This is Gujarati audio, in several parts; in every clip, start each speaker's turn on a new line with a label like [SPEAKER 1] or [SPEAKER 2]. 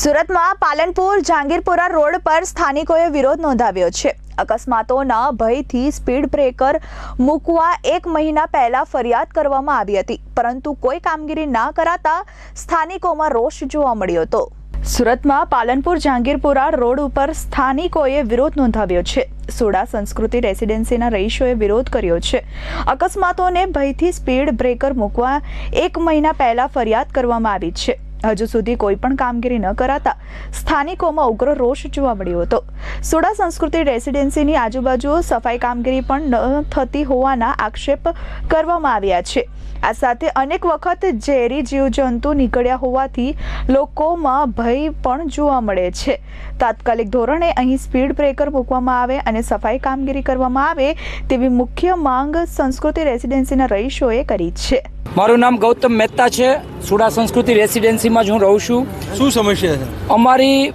[SPEAKER 1] સુરતમાં પાલનપુર જહાંગીરપુરા રોડ પર સ્થાનિકોએ વિરોધ નોંધાવ્યો છે. અકસ્માતોના ભયથી સ્પીડ બ્રેકર મૂકવા એક મહિના પહેલા ફરિયાદ કરવામાં આવી હતી. પરંતુ કોઈ કામગીરી ના કરાતા સ્થાનિકોમાં રોષ જોવા મળ્યો હતો. સુરતમાં પાલનપુર જહાંગીરપુરા રોડ ઉપર સ્થાનિકોએ વિરોધ નોંધાવ્યો છે. સોડા સંસ્કૃતિ રેસિડેન્સીના રહીશોએ વિરોધ કર્યો છે. અકસ્માતોને ભયથી સ્પીડ બ્રેકર મૂકવા એક મહિના પહેલા ફરિયાદ કરવામાં આવી છે. હજુ સુધી કોઈ પણ કામગીરી ન કરાતા સ્થાનિકોમાં ઉગ્ર રોષ જોવા મળ્યો હતો. સોડા સંસ્કૃતિ રેસિડેન્સીની આજુબાજુ સફાઈ કામગીરી પણ ન થતી હોવાના આક્ષેપ કરવામાં આવ્યા છે. આ સાથે અનેક વખત ઝેરી જીવજંતુ નીકળ્યા હોવાથી લોકોમાં ભય પણ જોવા મળે છે. તાત્કાલિક ધોરણે અહીં સ્પીડ બ્રેકર મૂકવામાં આવે અને સફાઈ કામગીરી કરવામાં આવે તેવી મુખ્ય માંગ સંસ્કૃતિ રેસિડેન્સીના રહીશોએ કરી છે.
[SPEAKER 2] મારું નામ ગૌતમ મહેતા છે. સુડા સંસ્કૃતિ રેસિડેન્સીમાં જ હું રહું છું.
[SPEAKER 3] શું સમસ્યા છે?
[SPEAKER 2] અમારી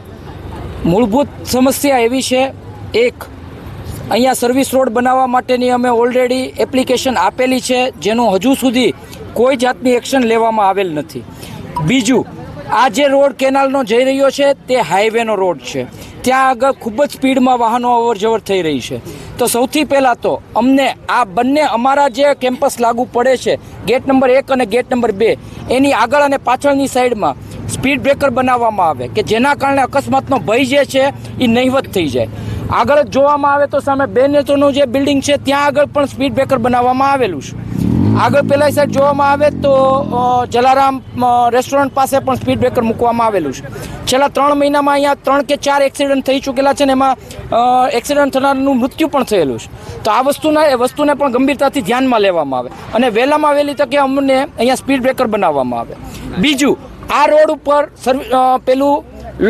[SPEAKER 2] મૂળભૂત સમસ્યા એવી છે એક અહીંયા સર્વિસ રોડ બનાવવા માટેની અમે ઓલરેડી એપ્લિકેશન આપેલી છે જેનું હજુ સુધી કોઈ જાતની એક્શન લેવામાં આવેલ નથી. બીજું આ જે રોડ કેનાલનો જઈ રહ્યો છે તે હાઈવેનો રોડ છે. ત્યાં આગળ ખૂબ જ સ્પીડમાં વાહનો અવરજવર થઈ રહી છે. તો સૌથી પહેલાં તો અમને આ બંને અમારા જે કેમ્પસ લાગુ પડે છે, ગેટ નંબર એક અને ગેટ નંબર બે, એની આગળ અને પાછળની સાઈડમાં સ્પીડ બ્રેકર બનાવવામાં આવે કે જેના કારણે અકસ્માતનો ભય જે છે એ નહીવત થઈ જાય. આગળ જોવામાં આવે તો સામે બે નેત્રોનું જે બિલ્ડિંગ છે, ત્યાં આગળ પણ સ્પીડ બ્રેકર બનાવવામાં આવેલું છે. આગળ પેલા સાઈડ જોવામાં આવે તો જલારામ રેસ્ટોરન્ટ પાસે પણ સ્પીડ બ્રેકર મૂકવામાં આવેલું છે. છેલ્લા ત્રણ મહિનામાં અહીંયા ત્રણ કે ચાર એક્સિડન્ટ થઈ ચૂકેલા છે ને એમાં એક્સિડન્ટ થનારનું મૃત્યુ પણ થયેલું છે. તો આ વસ્તુના, એ વસ્તુને પણ ગંભીરતાથી ધ્યાનમાં લેવામાં આવે. અને વહેલામાં વહેલી તકે અમને અહીંયા સ્પીડ બ્રેકર બનાવવામાં આવે. બીજું, આ રોડ ઉપર સર્વિ- પેલું,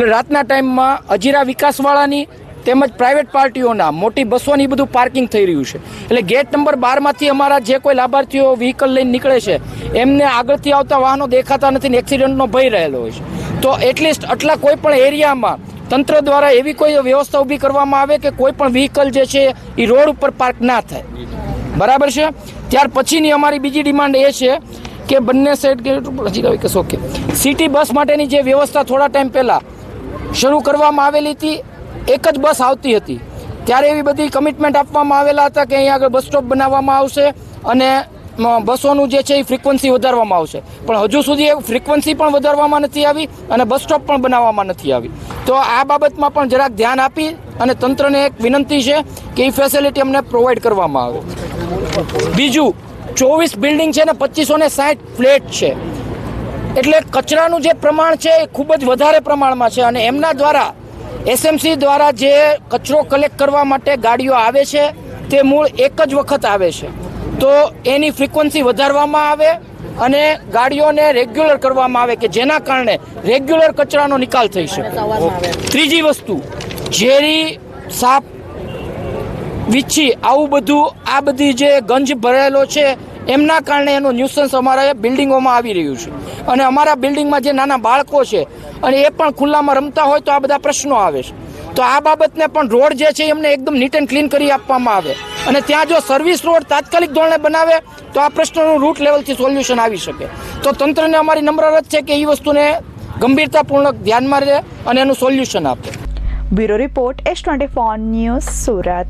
[SPEAKER 2] રાતના ટાઈમમાં અજીરા વિકાસવાળાની તેમજ પ્રાઇવેટ પાર્ટીઓના, મોટી બસોની બધું પાર્કિંગ થઈ રહ્યું છે. એટલે ગેટ નંબર બારમાંથી અમારા જે કોઈ લાભાર્થીઓ વ્હીકલ લઈને નીકળે છે, એમને આગળથી આવતા વાહનો દેખાતા નથી ને એક્સિડન્ટનો ભય રહેલો હોય છે. તો એટલીસ્ટ આટલા કોઈ પણ એરિયામાં તંત્ર દ્વારા એવી કોઈ વ્યવસ્થા ઊભી કરવામાં આવે કે કોઈ પણ વ્હીકલ જે છે એ રોડ ઉપર પાર્ક ના થાય. બરાબર છે? ત્યાર પછીની અમારી બીજી ડિમાન્ડ એ છે કે બંને સાઈડ હજી કશો ઓકે સિટી બસ માટેની જે વ્યવસ્થા થોડા ટાઈમ પહેલાં શરૂ કરવામાં આવેલી હતી. એક જ બસ આવતી હતી. ત્યારે એવી બધી કમિટમેન્ટ આપવામાં આવેલા હતા કે અહીંયા આગળ બસ સ્ટોપ બનાવવામાં આવશે અને બસોનું જે છે એ ફ્રિકવન્સી વધારવામાં આવશે. પણ હજુ સુધી એ ફ્રિકવન્સી પણ વધારવામાં નથી આવી અને બસ સ્ટોપ પણ બનાવવામાં નથી આવી. તો આ બાબતમાં પણ જરાક ધ્યાન આપી અને તંત્રને એક વિનંતી છે કે એ ફેસિલિટી અમને પ્રોવાઈડ કરવામાં આવે. બીજું, ચોવીસ બિલ્ડિંગ છે ને પચીસો ને સાઠ ફ્લેટ છે. એટલે કચરાનું જે પ્રમાણ છે એ ખૂબ જ વધારે પ્રમાણમાં છે અને એમના દ્વારા એસએમસી દ્વારા જે કચરો કલેક્ટ કરવા માટે ગાડીઓ આવે છે, તે મૂળ એક જ વખત આવે છે. તો એની ફ્રીક્વન્સી વધારવામાં આવે અને ગાડીઓને રેગ્યુલર કરવામાં આવે કે જેના કારણે રેગ્યુલર કચરાનો નિકાલ થઈ શકે. ત્રીજી વસ્તુ, ઝેરી, સાપ, વીછી, આવું બધું આ બધી જે ગંજ ભરેલો છે એમના કારણે એનું ન્યુસન્સ અમારા બિલ્ડિંગોમાં આવી રહ્યું છે. અને અમારા બિલ્ડિંગમાં જે નાના બાળકો છે, અને એ પણ ખુલ્લામાં રમતા હોય તો આ બધા પ્રશ્નો આવે છે. તો આ બાબતને પણ રોડ જે છે એમને એકદમ નીટ એન્ડ ક્લીન કરી આપવામાં આવે. અને ત્યાં જો સર્વિસ રોડ તાત્કાલિક ધોરણે બનાવે, તો આ પ્રશ્નનું રૂટ લેવલથી સોલ્યુશન આવી શકે. તો તંત્રને અમારી નમ્ર અરજ છે કે એ વસ્તુને ગંભીરતાપૂર્વક ધ્યાનમાં રહે અને એનું સોલ્યુશન આપે.
[SPEAKER 1] Bureau report S twenty news Surat.